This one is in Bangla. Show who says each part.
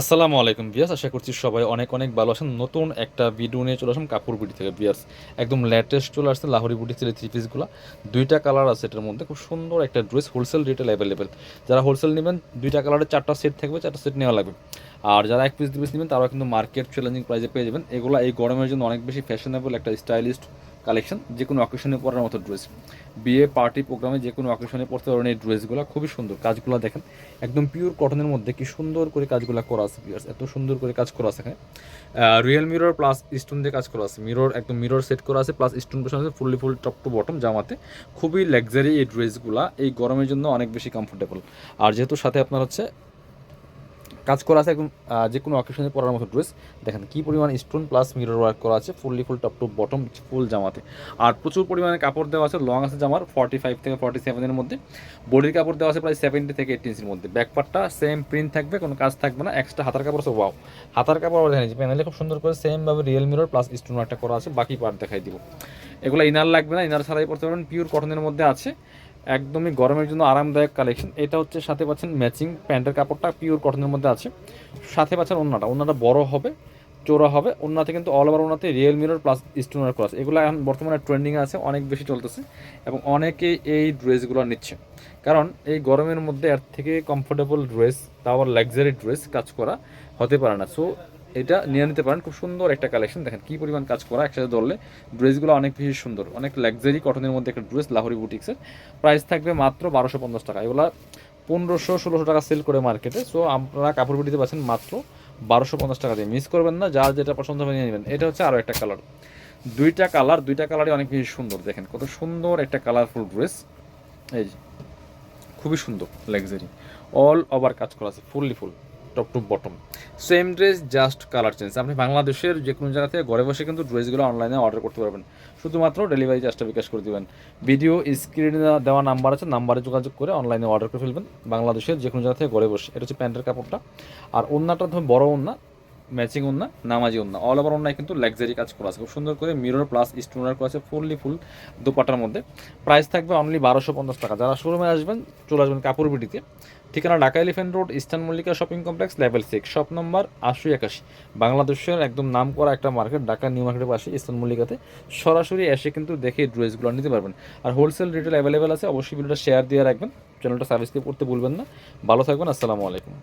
Speaker 1: আসসালামু আলাইকুম বিয়াস আশা করছি সবাই অনেক অনেক ভালো আছেন। নতুন একটা ভিডিও নিয়ে চলে আসলাম কাপড় বুটি থেকে। বিয়াস একদম লেটেস্ট চলে আসছে লাহোরি বুটি থেকে থ্রি পিসগুলো দুইটা কালার আছে এটার মধ্যে, খুব সুন্দর একটা ড্রেস হোলসেল রেটেল অ্যাভেলেবেল যারা হোলসেল নেবেন, দুইটা কালারের চারটা সেট থাকবে, চারটা সেট নেওয়া লাগবে। আর যারা এক পিস দু পিস নেবেন, তারাও কিন্তু মার্কেট চ্যালেঞ্জিং প্রাইসে পেয়ে যাবেন। এগুলো এই গরমের জন্য অনেক বেশি ফ্যাশনেবল একটা স্টাইলিস্ট কালেকশন যে কোনো অকেশনে পরার মতো ড্রেস বিয়ে পার্টি প্রোগ্রামে যে কোনো অকেশনে পড়তে পারেন এই ড্রেসগুলো খুবই সুন্দর কাজগুলো দেখেন। একদম পিওর কটনের মধ্যে কি সুন্দর করে কাজগুলো করা আছে বিয়ার্স এত সুন্দর করে কাজ করা আছে এখানে। রিয়েল মিরর প্লাস স্টোন দিয়ে কাজ করা আছে। মিরর একদম মিরর সেট করা আছে প্লাস স্টোন পেছনে আছে fully full top to bottom জামাতে। খুবই লাক্সারি এই ড্রেসগুলো এই গরমের জন্য অনেক বেশি কমফোর্টেবল আর যেহেতু সাথে আপনার হচ্ছে কাজ করা আছে একদম যে কোনো অকেশনে পরার মতো ড্রেস দেখেন কী পরিমাণ স্টোন প্লাস মিরর ওয়ার্ক করা আছে fully full top to bottom full জামাতে। আর প্রচুর পরিমাণে কাপড় দেওয়া আছে লং আছে জামার ফর্টি ফাইভ থেকে ফর্টি সেভেনের মধ্যে। বডির কাপড় দেওয়া আছে প্রায় সেভেন্টি থেকে এইটি ইঞ্চির মধ্যে। ব্যাকপার্টটা সেম প্রিন্ট থাকবে, কোনো কাজ থাকবে না এক্সট্রা হাতার কাপড় আছে ওয়াও হাতার কাপড় দেখেন প্যানেলে খুব সুন্দর করে সেমভাবে রিয়েল মিরর প্লাস স্টোন ওয়ার্কটা করা আছে, বাকি পার্ট দেখাই দিব। এগুলো ইনার লাগবে না ইনার ছাড়াই পড়তে পারবেন পিওর কটনের মধ্যে আছে। একদমই গরমের জন্য আরামদায়ক কালেকশন এটা হচ্ছে, সাথে পাচ্ছেন ম্যাচিং প্যান্টের কাপড়টা পিওর কটনের মধ্যে আছে। সাথে পাচ্ছেন ওন্নাটা। ওন্নাটা বড় হবে চোরা হবে। ওন্নাতে কিন্তু অল ওভার ওন্নাতে রিয়েল মিরর প্লাস স্টোনার করা আছে এগুলো এখন বর্তমানে ট্রেন্ডিং আছে, অনেক বেশি চলতেছে এবং অনেকেই এই ড্রেসগুলো নিচ্ছে। কারণ এই গরমের মধ্যে এর থেকে কমফোর্টেবল ড্রেস তা আবার লাক্সারি ড্রেস কাজ করা হতে পারে না। সো এটা নিয়ে নিতে পারেন। খুব সুন্দর একটা কালেকশন দেখেন কি পরিমাণ কাজ করা একসাথে ধরলে। ড্রেসগুলো অনেক বেশি সুন্দর। অনেক লাক্সারি কটনের মধ্যে একটা ড্রেস লাহোরি বুটিক্সের প্রাইস থাকবে মাত্র বারোশো পঞ্চাশ টাকা। এগুলা পনেরোশো, ষোলোশো টাকা সেল করে মার্কেটে সো আপনারা কাপড় বুটিতে পাচ্ছেন মাত্র বারোশো পঞ্চাশ টাকা দিয়ে। মিস করবেন না, যার যেটা পছন্দ হবে নিয়ে নেবেন। এটা হচ্ছে আরও একটা কালার দুইটা কালার দুইটা কালারই অনেক বেশি সুন্দর। দেখেন কত সুন্দর একটা কালারফুল ড্রেস এই খুবই সুন্দর লাক্সারি অল ওভার কাজ করা আছে fully full top to bottom. Same dress, just colour change. আপনি বাংলাদেশের যে কোনো জায়গা থেকে ঘরে বসে কিন্তু ড্রেসগুলো অনলাইনে অর্ডার করতে পারবেন। শুধুমাত্র ডেলিভারি চার্জটা বিকাশ করে দেবেন। ভিডিও স্ক্রিনে দেওয়া নাম্বার আছে, নাম্বারে যোগাযোগ করে অনলাইনে অর্ডার করে ফেলবেন। বাংলাদেশের যে কোনো জায়গা থেকে ঘরে বসে। এটা হচ্ছে প্যান্টের কাপড়টা। আর ওনাটা বড় ওন্না ম্যাচিং ওন্না নামাজি ওন্না অল ওভার ওন্নায় কিন্তু লাক্সারি কাজ করা আছে। খুব সুন্দর করে মিরর প্লাস স্টোনার করা আছে ফুললি ফুল দোপাটার মধ্যে। প্রাইস থাকবে অনলি বারোশো পঞ্চাশ টাকা। যারা শোরুমে আসবেন, চলে আসবেন কাপড় বিটিতে। ঠিকানা Dhaka elephant road eastern Mallika shopping complex level six shop number আশি একাশি। বাংলাদেশের একদম নাম করা একটা মার্কেট ঢাকা নিউ মার্কেটের পাশে ইস্টার্ন মল্লিকাতে সরাসরি এসে কিন্তু দেখে ড্রেসগুলো নিতে পারবেন। আর হোলসেল রিটেল অ্যাভেলেবেল আছে, অবশ্যই ভিডিওটা শেয়ার দিয়ে রাখবেন। চ্যানেলটা সাবস্ক্রাইব করতে ভুলবেন না। ভালো থাকবেন, আসসালামু আলাইকুম।